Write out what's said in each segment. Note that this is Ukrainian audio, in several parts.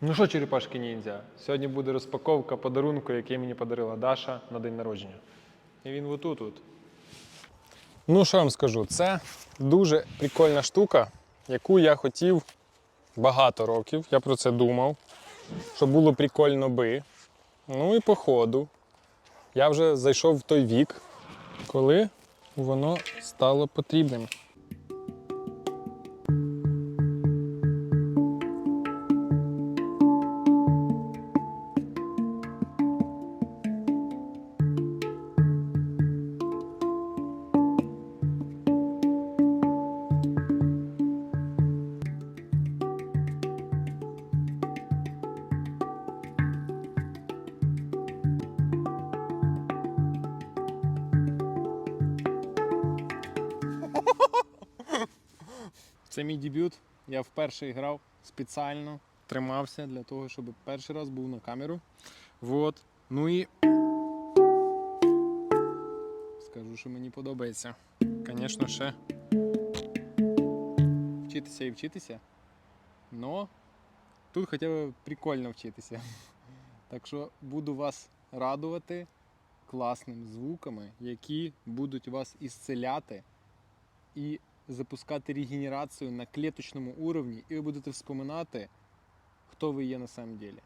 Ну що, черепашки ніндзя, сьогодні буде розпаковка подарунку, який мені подарила Даша на день народження. І він отут. -от. Ну, що вам скажу, це дуже прикольна штука, яку я хотів багато років. Я про це думав, що було прикольно би. Ну і по ходу я вже зайшов в той вік, коли воно стало потрібним. Це мій дебют. Я вперше грав спеціально, тримався для того, щоб перший раз був на камеру. Вот. Ну і скажу, що мені подобається. Звісно, ще вчитися і вчитися. Но тут хоча б прикольно вчитися. Так що буду вас радувати класними звуками, які будуть вас ісцеляти і запускати регенерацію на клеточному уровні, і ви будете вспоминати, хто ви є на самом деле.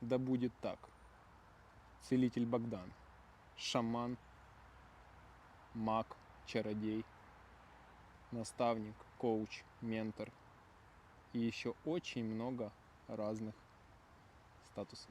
Да будет так. Целитель Богдан, шаман, маг, чародей, наставник, коуч, ментор и еще очень много разных статусов.